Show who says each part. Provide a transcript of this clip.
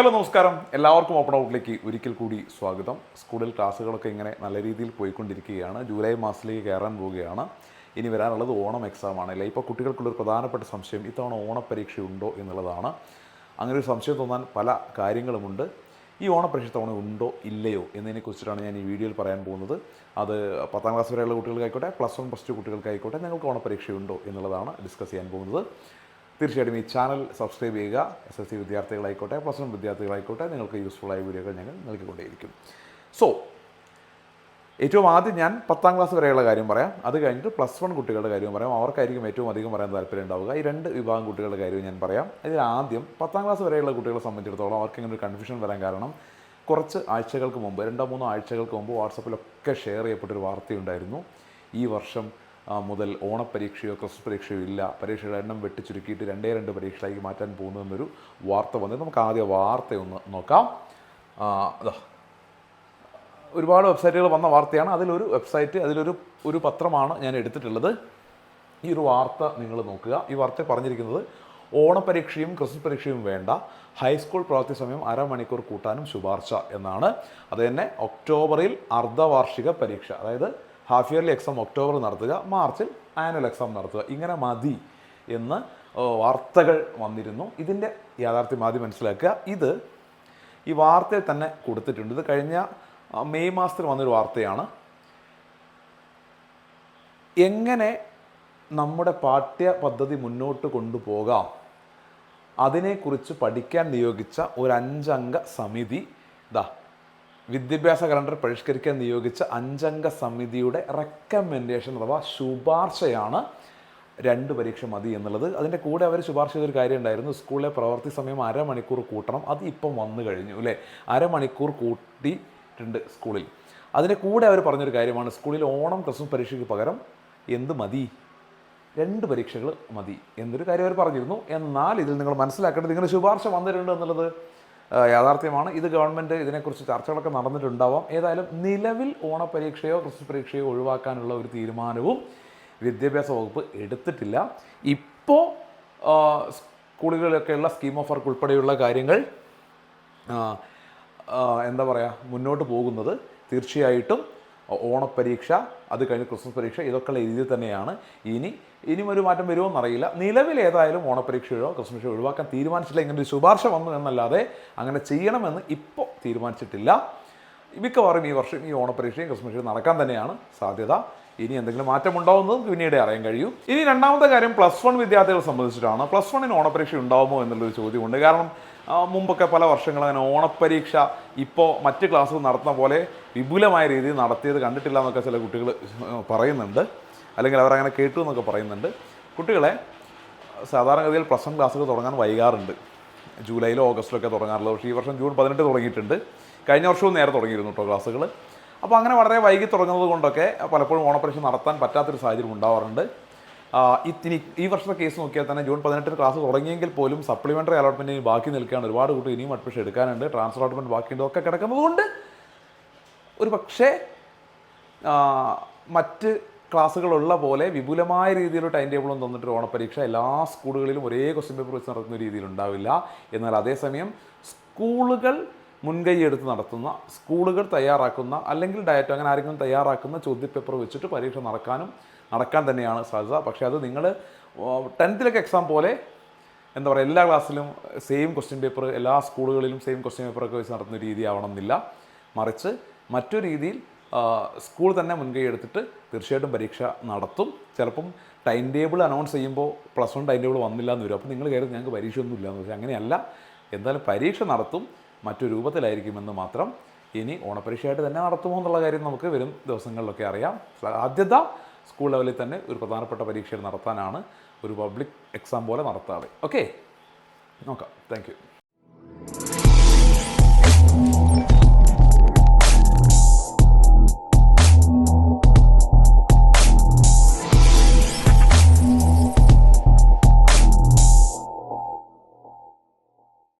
Speaker 1: Hello നമസ്കാരം. എല്ലാവർക്കും open ഔട്ടിലേക്ക് ഒരിക്കൽ കൂടി സ്വാഗതം. സ്കൂളിൽ ക്ലാസ്സുകളൊക്കെ ഇങ്ങനെ നല്ല രീതിയിൽ പോയിക്കൊണ്ടിരിക്കുകയാണ്. ജൂലൈ മാസത്തിലേക്ക് കയറാൻ പോവുകയാണ്. ഇനി വരാനുള്ളത് ഓണം എക്സാം ആണ്. അല്ലേ? ഇപ്പോൾ കുട്ടികൾക്കുള്ളൊരു പ്രധാനപ്പെട്ട സംശയം ഇത്തവണ ഓണപ്പരീക്ഷയുണ്ടോ എന്നുള്ളതാണ്. അങ്ങനെ ഒരു സംശയം തോന്നാൻ പല കാര്യങ്ങളുമുണ്ട്. ഈ ഓണപ്പരീക്ഷ തവണ ഉണ്ടോ ഇല്ലയോ എന്നതിനെക്കുറിച്ചിട്ടാണ് ഞാൻ ഈ വീഡിയോയിൽ പറയാൻ പോകുന്നത്. അത് പത്താം ക്ലാസ് വരെയുള്ള കുട്ടികൾക്കായിക്കോട്ടെ പ്ലസ് വൺ പ്ലസ് ടു കുട്ടികൾക്കായിക്കോട്ടെ നിങ്ങൾക്ക് ഓണപ്പരീക്ഷയുണ്ടോ എന്നുള്ളതാണ് ഡിസ്കസ് ചെയ്യാൻ പോകുന്നത്. തീർച്ചയായിട്ടും ഈ ചാനൽ സബ്സ്ക്രൈബ് ചെയ്യുക. എസ് എസ് സി വിദ്യാർത്ഥികളായിക്കോട്ടെ പ്ലസ് വൺ വിദ്യാർത്ഥികളായിക്കോട്ടെ നിങ്ങൾക്ക് യൂസ്ഫുൾ ആയ വീഡിയോകൾ ഞങ്ങൾ നൽകിക്കൊണ്ടേയിരിക്കും. സോ ഏറ്റവും ആദ്യം ഞാൻ പത്താം ക്ലാസ് വരെയുള്ള കാര്യം പറയാം. അത് കഴിഞ്ഞിട്ട് പ്ലസ് വൺ കുട്ടികളുടെ കാര്യം പറയാം. അവർക്കായിരിക്കും ഏറ്റവും അധികം പറയാൻ താല്പര്യം ഉണ്ടാവുക. ഈ രണ്ട് വിഭാഗം കുട്ടികളുടെ കാര്യവും ഞാൻ പറയാം. ഇതിൽ ആദ്യം പത്താം ക്ലാസ് വരെയുള്ള കുട്ടികളെ സംബന്ധിച്ചിടത്തോളം അവർക്ക് ഇങ്ങനെ ഒരു കൺഫ്യൂഷൻ വരാൻ കാരണം കുറച്ച് ആഴ്ചകൾക്ക് മുമ്പ് രണ്ടോ മൂന്നോ ആഴ്ചകൾക്ക് മുമ്പ് വാട്സപ്പിലൊക്കെ ഷെയർ ചെയ്യപ്പെട്ടൊരു വാർത്തയുണ്ടായിരുന്നു. ഈ വർഷം മുതൽ ഓണപ്പരീക്ഷയോ ക്രിസ്മസ് പരീക്ഷയോ ഇല്ല. പരീക്ഷയുടെ എണ്ണം വെട്ടിച്ചുരുക്കിയിട്ട് രണ്ടേ രണ്ട് പരീക്ഷയിലേക്ക് മാറ്റാൻ പോകുന്നു എന്നൊരു വാർത്ത വന്നത് നമുക്ക് ആദ്യം വാർത്തയൊന്ന് നോക്കാം. ഒരുപാട് വെബ്സൈറ്റുകൾ വന്ന വാർത്തയാണ്. അതിലൊരു വെബ്സൈറ്റ് അതിലൊരു ഒരു പത്രമാണ് ഞാൻ എടുത്തിട്ടുള്ളത്. ഈ ഒരു വാർത്ത നിങ്ങൾ നോക്കുക. ഈ വാർത്ത പറഞ്ഞിരിക്കുന്നത് ഓണപരീക്ഷയും ക്രിസ്മസ് പരീക്ഷയും വേണ്ട. ഹൈസ്കൂൾ പ്രവൃത്തി സമയം അരമണിക്കൂർ കൂട്ടാനും ശുപാർശ എന്നാണ്. അത് തന്നെ ഒക്ടോബറിൽ അർദ്ധവാർഷിക പരീക്ഷ. അതായത് ഹാഫ് ഇയർലി എക്സാം ഒക്ടോബർ നടത്തുക മാർച്ചിൽ ആനുവൽ എക്സാം നടത്തുക. ഇങ്ങനെ മതി എന്ന് വാർത്തകൾ വന്നിരുന്നു. ഇതിന്റെ യാഥാർത്ഥ്യം ആദ്യം മനസ്സിലാക്കുക. ഇത് ഈ വാർത്തയിൽ തന്നെ കൊടുത്തിട്ടുണ്ട്. ഇത് കഴിഞ്ഞ മെയ് മാസത്തിൽ വന്നൊരു വാർത്തയാണ്. എങ്ങനെ നമ്മുടെ പാഠ്യ പദ്ധതി മുന്നോട്ട് കൊണ്ടുപോകാം? അതിനെക്കുറിച്ച് പഠിക്കാൻ നിയോഗിച്ച ഒരു അഞ്ചംഗ സമിതി. ദാ വിദ്യാഭ്യാസ കലണ്ടർ പരിഷ്കരിക്കാൻ നിയോഗിച്ച അഞ്ചംഗ സമിതിയുടെ റെക്കമെൻഡേഷൻ അഥവാ ശുപാർശയാണ് രണ്ട് പരീക്ഷ മതി എന്നുള്ളത്. അതിന്റെ കൂടെ അവർ ശുപാർശ ചെയ്തൊരു കാര്യം ഉണ്ടായിരുന്നു. സ്കൂളിലെ പ്രവൃത്തി സമയം അരമണിക്കൂർ കൂട്ടണം. അത് ഇപ്പം വന്നു കഴിഞ്ഞു അല്ലേ? അരമണിക്കൂർ കൂട്ടിയിട്ടുണ്ട് സ്കൂളിൽ. അതിന്റെ കൂടെ അവർ പറഞ്ഞൊരു കാര്യമാണ്. സ്കൂളിൽ ഓണം ക്രിസ്മസ് പരീക്ഷയ്ക്ക് പകരം എന്ത് മതി? രണ്ട് പരീക്ഷകൾ മതി എന്നൊരു കാര്യം അവർ പറഞ്ഞിരുന്നു. എന്നാൽ ഇതിൽ നിങ്ങൾ മനസ്സിലാക്കേണ്ടത് ഇങ്ങനെ ശുപാർശ വന്നിട്ടുണ്ട് എന്നുള്ളത് യാഥാർത്ഥ്യമാണ്. ഇത് ഗവൺമെന്റ് ഇതിനെക്കുറിച്ച് ചർച്ചകളൊക്കെ നടന്നിട്ടുണ്ടാവാം. ഏതായാലും നിലവിൽ ഓണപരീക്ഷയോ ക്രിസ്മസ് പരീക്ഷയോ ഒഴിവാക്കാനുള്ള ഒരു തീരുമാനവും വിദ്യാഭ്യാസ വകുപ്പ് എടുത്തിട്ടില്ല. ഇപ്പോൾ സ്കൂളുകളിലൊക്കെയുള്ള സ്കീം ഓഫ് വർക്ക് ഉൾപ്പെടെയുള്ള കാര്യങ്ങൾ എന്താ പറയുക മുന്നോട്ട് പോകുന്നത് തീർച്ചയായിട്ടും ഓണപ്പരീക്ഷ അത് കഴിഞ്ഞ് ക്രിസ്മസ് പരീക്ഷ ഇതൊക്കെയുള്ള രീതിയിൽ തന്നെയാണ്. ഇനി ഇനിയും ഒരു മാറ്റം വരുമോ എന്നറിയില്ല. നിലവിൽ ഏതായാലും ഓണപ്പരീക്ഷയോ ക്രിസ്മസ് ഒഴിവാക്കാൻ തീരുമാനിച്ചില്ല ഇങ്ങനെ ഒരു ശുപാർശ വന്നു എന്നല്ലാതെ അങ്ങനെ ചെയ്യണമെന്ന് ഇപ്പോൾ തീരുമാനിച്ചിട്ടില്ല. മിക്കവാറും ഈ വർഷം ഈ ഓണപ്പരീക്ഷയും ക്രിസ്മസ് നടക്കാൻ തന്നെയാണ് സാധ്യത. ഇനി എന്തെങ്കിലും മാറ്റം ഉണ്ടാവുന്നതും പിന്നീട് അറിയാൻ കഴിയും. ഇനി രണ്ടാമത്തെ കാര്യം പ്ലസ് വൺ വിദ്യാർത്ഥികളെ സംബന്ധിച്ചിട്ടാണ്. പ്ലസ് വണ്ണിന് ഓണപരീക്ഷ ഉണ്ടാവുമോ എന്നുള്ളൊരു ചോദ്യമുണ്ട്. കാരണം മുമ്പൊക്കെ പല വർഷങ്ങളും അങ്ങനെ ഓണപ്പരീക്ഷ ഇപ്പോൾ മറ്റ് ക്ലാസ്സുകൾ നടത്തുന്ന പോലെ വിപുലമായ രീതിയിൽ നടത്തിയത് കണ്ടിട്ടില്ല എന്നൊക്കെ ചില കുട്ടികൾ പറയുന്നുണ്ട്. അല്ലെങ്കിൽ അവരങ്ങനെ കേട്ടു എന്നൊക്കെ പറയുന്നുണ്ട്. കുട്ടികളെ സാധാരണഗതിയിൽ പ്ലസ് വൺ ക്ലാസ്സുകൾ തുടങ്ങാൻ വൈകാറുണ്ട്. ജൂലൈയിലോ ഓഗസ്റ്റിലൊക്കെ തുടങ്ങാറുള്ളത്. പക്ഷേ ഈ വർഷം ജൂൺ പതിനെട്ട് തുടങ്ങിയിട്ടുണ്ട്. കഴിഞ്ഞ വർഷവും നേരെ തുടങ്ങിയിരുന്നു കേട്ടോ ക്ലാസ്സുകൾ അപ്പോൾ അങ്ങനെ വളരെ വൈകി തുടങ്ങുന്നത് കൊണ്ടൊക്കെ പലപ്പോഴും ഓണപ്പരീക്ഷ നടത്താൻ പറ്റാത്തൊരു സാഹചര്യം ഉണ്ടാവാറുണ്ട്. ഇനി ഈ വർഷത്തെ കേസ് നോക്കിയാൽ തന്നെ ജൂൺ പതിനെട്ടിന് ക്ലാസ് തുടങ്ങിയെങ്കിൽ പോലും സപ്ലിമെന്ററി അലോട്ട്മെന്റിന് ബാക്കി നിൽക്കുകയാണ്. ഒരുപാട് കുട്ടി ഇനിയും അഡ്മിഷൻ എടുക്കാനുണ്ട്. ട്രാൻസ്ഫർ അലോട്ട്മെന്റ് ബാക്കിയുണ്ട്. ഒക്കെ കിടക്കുന്നതുകൊണ്ട് ഒരു പക്ഷേ മറ്റ് ക്ലാസ്സുകളുള്ള പോലെ വിപുലമായ രീതിയിൽ ടൈം ടേബിളും തന്നിട്ട് ഓണപ്പരീക്ഷ എല്ലാ സ്കൂളുകളിലും ഒരേ ക്വസ്റ്റ്യൻ പേപ്പർ വെച്ച് നടക്കുന്ന രീതിയിൽ ഉണ്ടാവില്ല. എന്നാൽ അതേസമയം സ്കൂളുകൾ മുൻകൈ എടുത്ത് നടത്തുന്ന സ്കൂളുകൾ തയ്യാറാക്കുന്ന അല്ലെങ്കിൽ ഡയറ്റ് അങ്ങനെ ആരെങ്കിലും തയ്യാറാക്കുന്ന ചോദ്യപേപ്പർ വെച്ചിട്ട് പരീക്ഷ നടക്കാനും നടക്കാൻ തന്നെയാണ് സാധ്യത. പക്ഷേ അത് നിങ്ങൾ ടെൻത്തിലൊക്കെ എക്സാം പോലെ എന്താ പറയുക എല്ലാ ക്ലാസ്സിലും സെയിം ക്വസ്റ്റ്യൻ പേപ്പർ എല്ലാ സ്കൂളുകളിലും സെയിം ക്വസ്റ്റ്യൻ പേപ്പറൊക്കെ വെച്ച് നടത്തുന്ന രീതി ആവണമെന്നില്ല മറിച്ച് മറ്റൊരു രീതിയിൽ സ്കൂൾ തന്നെ മുൻകൈ എടുത്തിട്ട് തീർച്ചയായിട്ടും പരീക്ഷ നടത്തും. ചിലപ്പം ടൈം ടേബിൾ അനൗൺസ് ചെയ്യുമ്പോൾ പ്ലസ് വൺ ടൈം ടേബിൾ വന്നില്ല എന്ന് വരും. അപ്പോൾ നിങ്ങൾ കയറി ഞങ്ങൾക്ക് പരീക്ഷയൊന്നും ഇല്ല എന്ന് വെച്ചാൽ അങ്ങനെയല്ല. എന്തായാലും പരീക്ഷ നടത്തും. മറ്റു രൂപത്തിലായിരിക്കുമെന്ന് മാത്രം ഇനി ഓണപരീക്ഷയായിട്ട് തന്നെ നടത്തുമോ എന്നുള്ള കാര്യം നമുക്ക് വരും ദിവസങ്ങളിലൊക്കെ അറിയാം. ആദ്യത സ്കൂൾ ലെവലിൽ തന്നെ ഒരു പ്രധാനപ്പെട്ട പരീക്ഷയിൽ നടത്താനാണ് ഒരു പബ്ലിക് എക്സാം പോലെ നടത്താതെ ഓക്കെ നോക്കാം. താങ്ക്